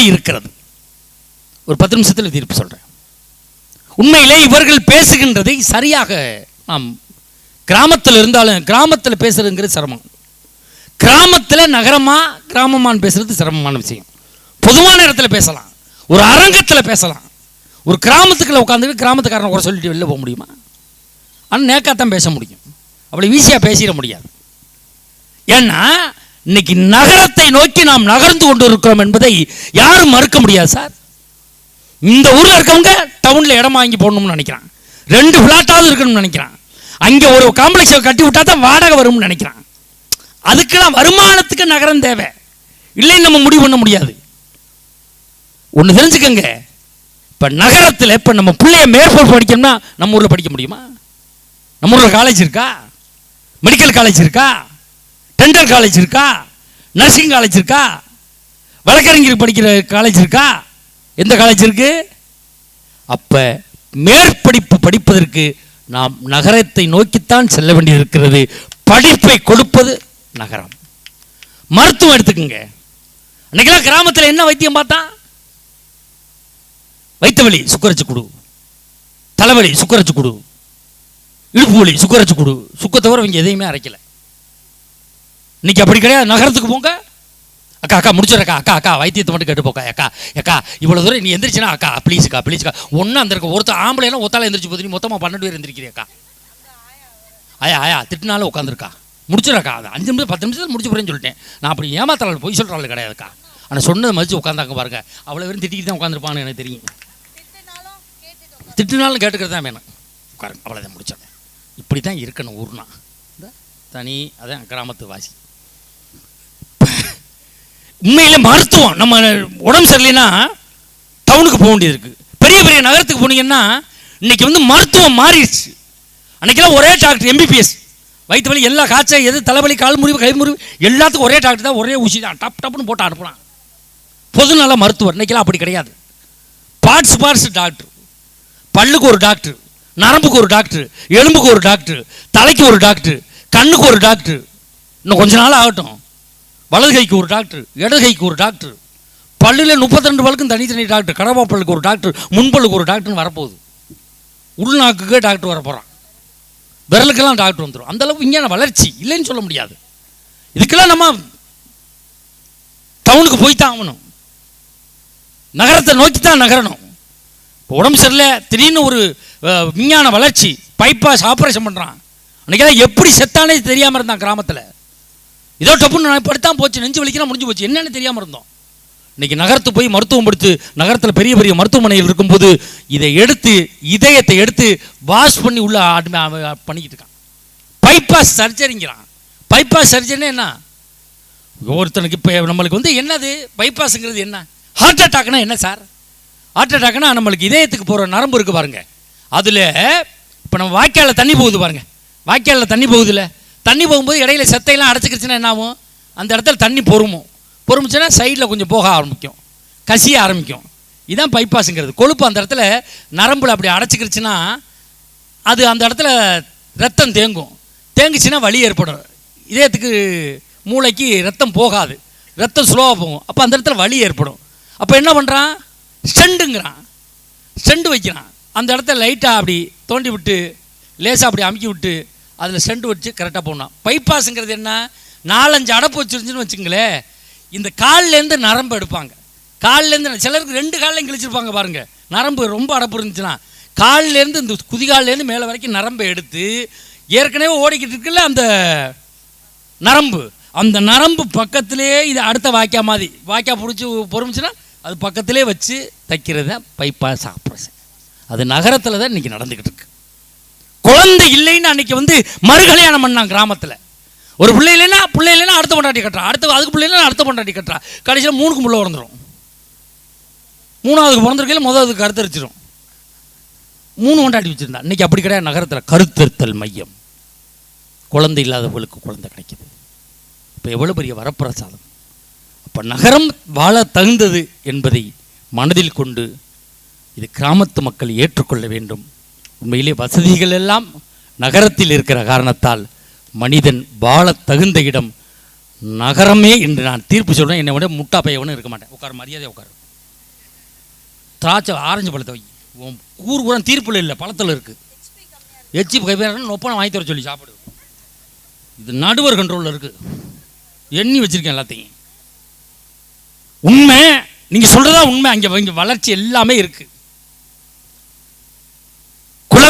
எப்படி இருக்கிறது? ஒரு பத்து நிமிஷத்தில் தீர்ப்பு சொல்கிறேன் உண்மையிலே இவர்கள் பேசுகின்றதை சரியாக நாம் கிராமத்தில் இருந்தாலும் கிராமத்தில் பேசுறதுங்கிறது சிரமம். கிராமத்தில் நகரமா கிராமமானு பேசுறது சிரமமான விஷயம். பொதுவான இடத்துல பேசலாம். ஒரு அரங்கத்தில் பேசலாம். ஒரு கிராமத்துக்குள்ள உட்காந்துட்டு கிராமத்துக்காரனை கூட சொல்லிட்டு வெளில போக முடியுமா? ஆனால் நேக்காத்தான் பேச முடியும். அவ்வளோ ஈஸியாக பேசிட முடியாது. ஏன்னா இன்னைக்கு நகரத்தை நோக்கி நாம் நகர்ந்து கொண்டு இருக்கிறோம் என்பதை யாரும் மறுக்க முடியாது சார். இந்த ஊரில் இருக்கவங்க டவுனில் இடம் வாங்கி போடணும்னு நினைக்கிறான். ரெண்டு ஃப்ளாட்டாவது இருக்கணும்னு நினைக்கிறான். அங்கே ஒரு காம்ப்ளெக்ஸை கட்டி விட்டா தான் வாடகை வரும்னு நினைக்கிறான். அதுக்கெல்லாம் வருமானத்துக்கு நகரம் தேவை. இல்லைன்னு நம்ம முடிவு பண்ண முடியாது. ஒன்று தெரிஞ்சுக்கங்க. இப்போ நகரத்தில் இப்போ நம்ம பிள்ளைய மேற்போர் படிக்கணும்னா நம்ம ஊரில் படிக்க முடியுமா? நம்ம ஊரில் காலேஜ் இருக்கா? மெடிக்கல் காலேஜ் இருக்கா? டென்டல் காலேஜ் இருக்கா? நர்சிங் காலேஜ் இருக்கா? வழக்கறிஞர் படிக்கிற காலேஜ் இருக்கா? எந்த காலேஜ் இருக்கு? அப்ப மேற்படிப்பு படிப்பதற்கு நாம் நகரத்தை நோக்கித்தான் செல்ல வேண்டியிருக்கிறது. படிப்பை கொடுப்பது நகரம். மருத்துவம் எடுத்துக்கோங்க. அன்னைக்கெல்லாம் கிராமத்தில் என்ன வைத்தியம் பார்த்தா வைத்த வலி சுக்கரச்சு கொடு. தலைவலி சுக்கரைச்சு கொடு. இடுப்பு வலி சுக்கரைச்சு கொடு. சுக்கத்தவிர இவங்க எதையுமே அரைக்கலை. இன்னைக்கு அப்படி கிடையாது. நகரத்துக்கு போங்க. அக்கா அக்கா முடிச்சிடக்கா அக்கா. அக்கா வைத்தியத்தை மட்டும் கேட்டு போக்கா அக்கா அக்கா இவ்வளோ தூரம் நீ எந்திரிச்சுனா அக்கா ப்ளீஸ்க்கா ப்ளீஸ்க்கா ஒன்றா அந்த இருக்க ஒருத்தர் ஆம்பளைனா ஒத்தால எந்திரிச்சு போது நீ மொத்தமாக பன்னெண்டு பேர் எந்திரிக்கிறியக்கா ஆயா ஆயா திட்டினாலும் உட்காந்துருக்கா. முடிச்சிடக்கா அது அஞ்சு நிமிஷம் பத்து நிமிஷத்தில் முடிச்சு போறேன்னு சொல்லிட்டேன். நான் அப்படி ஏமாத்தலால் பொய் சொல்கிறாள் கிடையாதுக்கா ஆனால் சொன்னதை மதிச்சு உட்காந்தாங்க பாருங்க. அவ்வளோ பேரும் திட்டிக்கிட்டு தான் உட்காந்துருப்பான்னு எனக்கு தெரியும். திட்டினாலும் கேட்டுக்கிறது தான் வேணும். உட்காருங்க. அவ்வளோதான் முடிச்சிடறேன். இப்படி தான் இருக்கணும் ஊர்னா. தனி அதான் கிராமத்து வாசி. உண்மையிலே மருத்துவம். நம்ம உடம்பு சரியில்லைன்னா டவுனுக்கு போக வேண்டியது இருக்குது பெரிய பெரிய நகரத்துக்கு போனீங்கன்னா இன்னைக்கு வந்து மருத்துவம் மாறிடுச்சு. அன்னைக்கெல்லாம் ஒரே டாக்டர் எம்பிபிஎஸ் வயிற்று வலி எல்லா காய்ச்சல் எது தலைவலி கால் முறிவு கை முறிவு எல்லாத்துக்கும் ஒரே டாக்டர் தான் ஒரே ஊசி தான். டப் டப்னு போட்டு பொது பொதுநல மருத்துவர். இன்னைக்கெல்லாம் அப்படி கிடையாது. பார்ட்ஸ் பார்ட்ஸ் டாக்டர் பல்லுக்கு ஒரு டாக்டர் நரம்புக்கு ஒரு டாக்டர் எலும்புக்கு ஒரு டாக்டர் தலைக்கு ஒரு டாக்டர் கண்ணுக்கு ஒரு டாக்டர் இன்னும் கொஞ்ச நாள் ஆகட்டும். வலது கைக்கு ஒரு டாக்டர் இடதுகைக்கு ஒரு டாக்டர். பல்லில் முப்பத்திரெண்டு பல்லுக்கும் தனித்தனி டாக்டர் கடவாப்பல்லுக்கு ஒரு டாக்டர் முன்பல்லுக்கு ஒரு டாக்டர்னு வரப்போகுது. உள்நாக்குக்கே டாக்டர் வரப்போகிறான் விரலுக்கெல்லாம் டாக்டர் வந்துடும் அந்தளவுக்கு விஞ்ஞான வளர்ச்சி இல்லைன்னு சொல்ல முடியாது. இதுக்கெல்லாம் நம்ம டவுனுக்கு போய் தான் ஆகணும். நகரத்தை நோக்கி தான் நகரணும். இப்போ உடம்பு சரியில்லை திடீர்னு ஒரு விஞ்ஞான வளர்ச்சி பைப்பாஸ் ஆப்ரேஷன் பண்ணுறான் அன்றைக்கெல்லாம் எப்படி செத்தானே தெரியாமல் இருந்தான் கிராமத்தில். ஏதோ டப்புன்னு நான் படுத்தான் போச்சு நெஞ்சு வலிக்கிறா முடிஞ்சு போச்சு. என்னன்னு தெரியாமல் இருந்தோம். இன்னைக்கு நகரத்து போய் மருத்துவம் படுத்து நகரத்தில் பெரிய பெரிய மருத்துவமனையில் இருக்கும்போது இதை எடுத்து இதயத்தை எடுத்து வாஷ் பண்ணி உள்ள பண்ணிக்கிட்டு இருக்கான். பைபாஸ் சர்ஜரிங்கிறான் பைபாஸ் சர்ஜரினா என்ன? ஒருத்தனுக்கு இப்போ நம்மளுக்கு வந்து என்னது? பைபாஸுங்கிறது என்ன? ஹார்ட் அட்டாக்னா என்ன சார்? ஹார்ட் அட்டாக்னா நம்மளுக்கு இதயத்துக்கு போகிற நரம்பு இருக்கு பாருங்க. அதில் இப்போ நம்ம வாய்க்காலில் தண்ணி போகுது பாருங்க. வாய்க்காலில் தண்ணி போகுதுல்ல தண்ணி போகும்போது இடையில செத்தையெல்லாம் அடைச்சிக்கிச்சுன்னா என்ன ஆகும் அந்த இடத்துல தண்ணி பொறுமும் பொறுமிச்சுன்னா சைடில் கொஞ்சம் போக ஆரம்பிக்கும். கசிய ஆரம்பிக்கும். இதுதான் பைபாஸுங்கிறது கொழுப்பு அந்த இடத்துல நரம்புல அப்படி அடைச்சிக்கிருச்சுன்னா அது அந்த இடத்துல ரத்தம் தேங்கும். தேங்குச்சுன்னா வலி ஏற்படும். இதயத்துக்கு மூளைக்கு ரத்தம் போகாது. ரத்தம் ஸ்லோவாக போகும். அப்போ அந்த இடத்துல வலி ஏற்படும். அப்போ என்ன பண்ணுறான் ஸ்டெண்டுங்கிறான். ஸ்டெண்டு வைக்கிறான். அந்த இடத்த லைட்டாக அப்படி தோண்டி விட்டு லேசாக அப்படி அமுக்கி விட்டு அதில் செண்டு வச்சு கரெக்டாக போடணும். பைபாஸுங்கிறது என்ன? நாலஞ்சு அடப்பு வச்சிருந்துச்சுன்னு வச்சுங்களேன் இந்த கால்லேருந்து நரம்பு எடுப்பாங்க. கால்லேருந்து சிலருக்கு ரெண்டு காலையும் கிழிச்சிருப்பாங்க பாருங்கள் நரம்பு ரொம்ப அடப்பு இருந்துச்சுன்னா கால்லேருந்து இந்த குதிகால்லேருந்து மேலே வரைக்கும் நரம்பை எடுத்து ஏற்கனவே ஓடிக்கிட்டு இருக்குல்ல அந்த நரம்பு. அந்த நரம்பு பக்கத்திலே இது அடுத்த வாய்க்கா மாதிரி வாய்க்கா பிடிச்சி பொறுமிச்சுன்னா அது பக்கத்திலே வச்சு தைக்கிறது தான் பைபாஸ் ஆப்ரேஷன் அது நகரத்தில் தான் இன்றைக்கி நடந்துக்கிட்டு இருக்கு. குழந்தை இல்லைன்னு அன்னைக்கு வந்து மறுகல்யாணம் பண்ணான் கிராமத்தில். ஒரு பிள்ளை இல்லைன்னா பிள்ளை இல்லைன்னா அடுத்த பொண்டாட்டி கட்டுறா. அடுத்த அதுக்கு பிள்ளை இல்லைன்னா அடுத்த பொண்டாட்டி கட்டுறா. கடைசியில் மூணுக்கு பிள்ளை பிறந்துடும் மூணாவதுக்கு பிறந்திருக்கையில் முதலாவதுக்கு கருத்தரிச்சிடும் மூணு கொண்டாடி வச்சிருந்தா. இன்றைக்கி அப்படி கிடையாது. நகரத்தில் கருத்தறுத்தல் மையம். குழந்தை இல்லாதவர்களுக்கு குழந்தை கிடைக்குது. இப்போ எவ்வளோ பெரிய வரப்பிரசாதம். அப்போ நகரம் வாழ தகுந்தது என்பதை மனதில் கொண்டு இது கிராமத்து மக்கள் ஏற்றுக்கொள்ள வேண்டும். உண்மையிலே வசதிகள் எல்லாம் நகரத்தில் இருக்கிற காரணத்தால் மனிதன் வாழ தகுந்த இடம் நகரமே என்று நான் தீர்ப்பு சொல்கிறேன் என்னை விட முட்டா பையவனும் இருக்க மாட்டேன். உட்கார மரியாதை உட்காரு. திராட்சை ஆரஞ்சு பழத்தை வை. உன் கூறு கூட தீர்ப்பில் இல்லை பழத்தில் இருக்குது எச்சி கைப்பேரன் ஒப்பனை வாங்கி தர சொல்லி சாப்பிடு. இது நடுவர் கண்ட்ரோலில் இருக்குது எண்ணி வச்சிருக்கேன் எல்லாத்தையும். உண்மை நீங்கள் சொல்கிறதா உண்மை. அங்கே இங்கே வளர்ச்சி எல்லாமே இருக்குது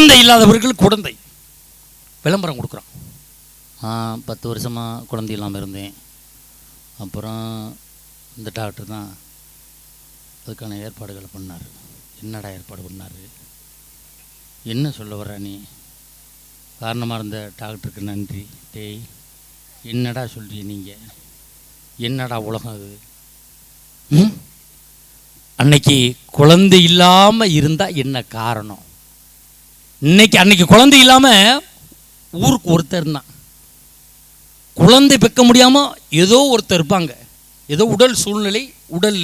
குழந்தை இல்லாதவர்கள் குழந்தை. விளம்பரம் கொடுக்குறான். பத்து வருஷமாக குழந்தை இல்லாமல் இருந்தேன். அப்புறம் இந்த டாக்டர் தான் அதுக்கான ஏற்பாடுகளை பண்ணார். என்னடா ஏற்பாடு பண்ணார்? என்ன சொல்ல வர்ற நீ? காரணமாக இருந்த டாக்டருக்கு நன்றி. டேய் என்னடா சொல்கிறீ நீங்கள் என்னடா உலகம் அது? அன்னைக்கு குழந்தை இல்லாமல் இருந்தால் என்ன காரணம்? இன்னைக்கு அன்னைக்கு குழந்தை இல்லாமல் ஊருக்கு ஒருத்தர் இருந்தான். குழந்தை பெக்க முடியாமல் ஏதோ ஒருத்தர் இருப்பாங்க. ஏதோ உடல் சூழ்நிலை உடல்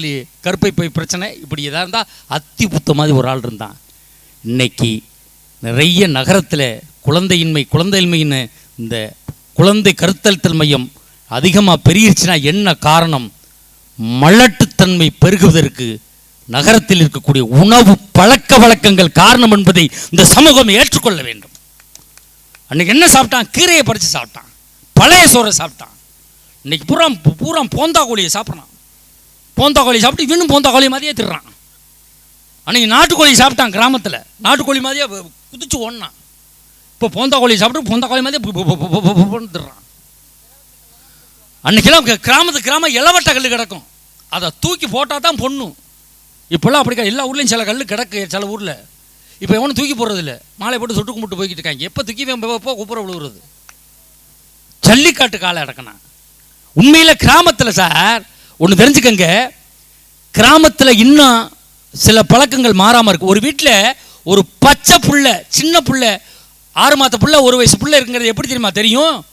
கருப்பை பை பிரச்சனை இப்படி எதாக இருந்தால் அத்தி புத்த மாதிரி ஒரு ஆள் இருந்தான். இன்னைக்கு நிறைய நகரத்தில் குழந்தையின்மை குழந்தையின்மைன்னு இந்த குழந்தை கருத்தல்தல் மையம் அதிகமாக பெருகிருச்சுன்னா என்ன காரணம்? மலட்டுத்தன்மை பெருகுவதற்கு நகரத்தில் இருக்கக்கூடிய உணவு பழக்க வழக்கங்கள் காரணம் என்பதை இந்த சமூகம் ஏற்றுக்கொள்ள வேண்டும். அன்னைக்கு என்ன சாப்பிட்டான்? கீரையை பறித்து சாப்பிட்டான். பழைய சோறை சாப்பிட்டான். இன்னைக்கு பூரா பூரா போந்தா கோழியை சாப்பிட்றான். போந்தா கோழி சாப்பிட்டு இன்னும் போந்தா கோழி மாதிரியே திடுறான் அன்னைக்கு நாட்டுக்கோழி சாப்பிட்டான் கிராமத்தில். நாட்டுக்கோழி மாதிரியே குதிச்சு ஓடினான். இப்போ போந்தா கோழி சாப்பிட்டு போந்தா கோழி மாதிரியே திடுறான் அன்னைக்கெல்லாம் க- கிராமத்து கிராமம் இளவட்ட கல் கிடக்கும். அதை தூக்கி போட்டால் தான் பொண்ணும் இப்போல்லாம் அப்படி கிடையாது. எல்லா ஊர்லேயும் சில கல் கிடக்கு சில ஊரில். இப்போ எவனும் தூக்கி போடுறதில்ல. மாலை போட்டு சொட்டு கும்பிட்டு போய்கிட்டு இருக்காங்க. எப்போ தூக்கி வைப்போ கூப்பிட விழுவுறது? ஜல்லிக்காட்டு காலை அடக்கணும் உண்மையில் கிராமத்தில் சார் ஒன்று தெரிஞ்சுக்கங்க. கிராமத்தில் இன்னும் சில பழக்கங்கள் மாறாமல் இருக்கு. ஒரு வீட்டில் ஒரு பச்சை புள்ள சின்ன புள்ள ஆறு மாத புள்ள ஒரு வயசு புள்ள இருக்குங்கிறது எப்படி தெரியுமா தெரியும்?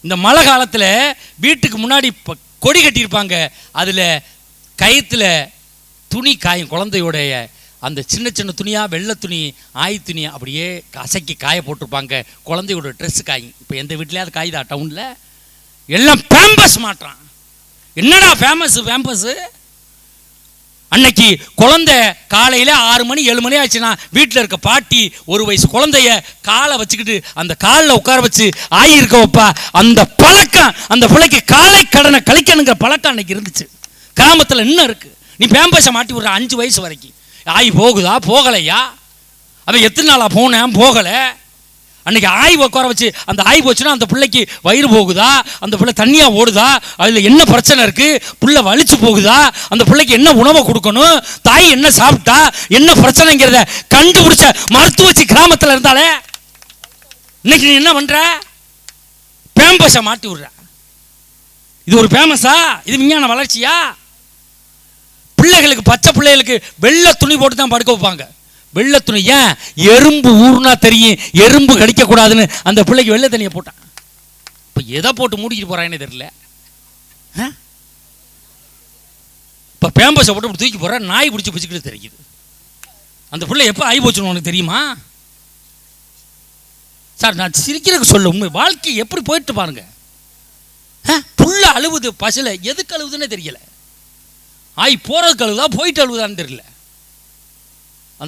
இந்த மழை காலத்தில் வீட்டுக்கு முன்னாடி ப- கொடி கட்டியிருப்பாங்க. அதில் கயிற்றுல துணி காயும் குழந்தையோடைய அந்த சின்ன சின்ன துணியாக வெள்ளை துணி ஆய் துணி அப்படியே கசக்கி காய போட்டிருப்பாங்க. குழந்தையோட ட்ரெஸ்ஸு காயும் இப்போ எந்த வீட்லையாவது காயுதா டவுனில் எல்லாம் பேம்பஸ் மாட்டுறான் என்னடா ஃபேமஸ் ஃபேம்பஸ் அன்னைக்கு குழந்தை காலையில் ஆறு மணி ஏழு மணி ஆச்சுன்னா வீட்டில் இருக்க பாட்டி ஒரு வயசு குழந்தைய காலை வச்சுக்கிட்டு அந்த காலில் உட்கார வச்சு ஆயி இருக்க வைப்பா. அந்த பழக்கம் அந்த பிள்ளைக்கு காலை கடனை கழிக்கணுங்கிற பழக்கம் அன்னைக்கு இருந்துச்சு. கிராமத்தில் இன்னும் இருக்குது நீ பேம்பஸை மாட்டி விடுற அஞ்சு வயசு வரைக்கும். ஆய் போகுதா? போகலையா? அவன் எத்தனை நாளாக போனேன்? போகலை. அன்னைக்கு ஆய் உட்கார வச்சு அந்த ஆய் போச்சுன்னா அந்த பிள்ளைக்கு வயிறு போகுதா? அந்த பிள்ளை தண்ணியாக ஓடுதா? அதில் என்ன பிரச்சனை இருக்குது பிள்ளை வலிச்சு போகுதா? அந்த பிள்ளைக்கு என்ன உணவை கொடுக்கணும்? தாய் என்ன சாப்பிட்டா? என்ன பிரச்சனைங்கிறத கண்டுபிடிச்ச மருத்துவச்சி கிராமத்தில் இருந்தாலே இன்னைக்கு நீ என்ன பண்ணுற பேம்பஸை மாட்டி விடுற. இது ஒரு ஃபேமஸா இது விஞ்ஞான வளர்ச்சியா? பிள்ளைகளுக்கு பச்சை பிள்ளைகளுக்கு வெள்ளை துணி போட்டு தான் படுக்க வைப்பாங்க. வெள்ளை துணி ஏன்? எறும்பு ஊர்னா தெரியும் எறும்பு கடிக்க கூடாதுன்னு அந்த பிள்ளைக்கு வெள்ளை தண்ணியை போட்டான். இப்போ எதை போட்டு மூடிக்கிட்டு போறாங்கன்னு தெரியல. இப்போ பேம்பஸை போட்டு இப்படி தூக்கி போற நாய் பிடிச்சி பிடிச்சிக்கிட்டு தெரியுது. அந்த பிள்ளை எப்போ ஆகி போச்சுன்னு உனக்கு தெரியுமா? சார் நான் சிரிக்கிறதுக்கு சொல்ல உண்மை வாழ்க்கை எப்படி போயிட்டு பாருங்க. புள்ள அழுவுது பசில எதுக்கு அழுவுதுன்னே தெரியலை. ஆய் போறதுக்கு அழுவுதா போயிட்டு அழுகுதான்னு தெரியல.